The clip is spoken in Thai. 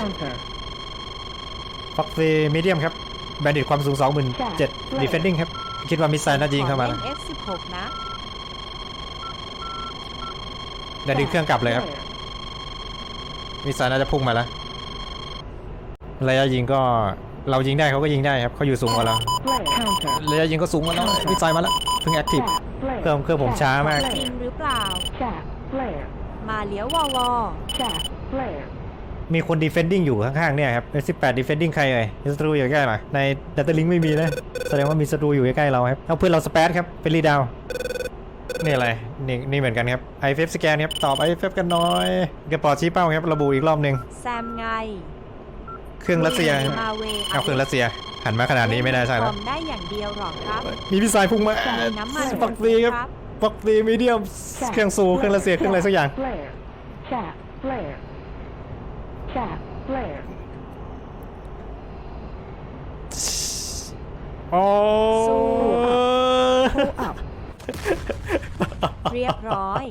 Counter. ฟ็อกซีมีเดียมครับ แบนดิตความสูง 27,000 defending ครับ คิดว่ามิสไซล์น่าจะยิงเข้ามาขอนะเล่น F16 นะเดี๋ยวดึงเครื่องกลับเลยครับ Flare. มิสไซล์น่าจะพุ่งมาแล้ว ระยะยิงก็เรายิงได้เขาก็ยิงได้ครับเขาอยู่สูงกว่าเรา Flare. Counter. ระยะยิงก็สูงกว่าเรามิสไซล์มาแล้วเพิ่งแอคทีฟ Chat. Flare. เครื่องเครื่องผมช้ามากจริงหรือเปล่า Chat. Flare. มาเลี้ยววอวอ Chat. Flare. มีคน defending อยู่ข้างๆ เนี่ยครับเป็น18 defending ใครเอ่ยมีศัตรูอยู่ใกล้ๆหน่อยใน data link ไม่มีนะ แสดงว่ามีศัตรูอยู่ใกล้ๆเราครับ เอาเพื่อนเราสเปซครับ เป็นรีดาวนี่อะไร นี่นี่เหมือนกันครับ IFF สแกนครับ ตอบ IFF กันหน้อยกระปอชี้เป้าครับ ระบุอีกรอบหนึ่งแซมไง เครื่องรัสเซียครับมาเวเอาเครื่องรัสเซีย หันมาขนาดนี้ไม่ได้ใช่คแล้วอมได้อย่างเดียวหรอครับ มีพิซซ่าพุ่งมามีน้ำมันฟักซีครับฟักซีมีเดียม เครื่องซู เครื่องรัสเซีย เครื่องอะไรสักอย่าง Flare. Chat. Flare. Chat. Flare. โอ้สู้ Pull up. เรียบร้อย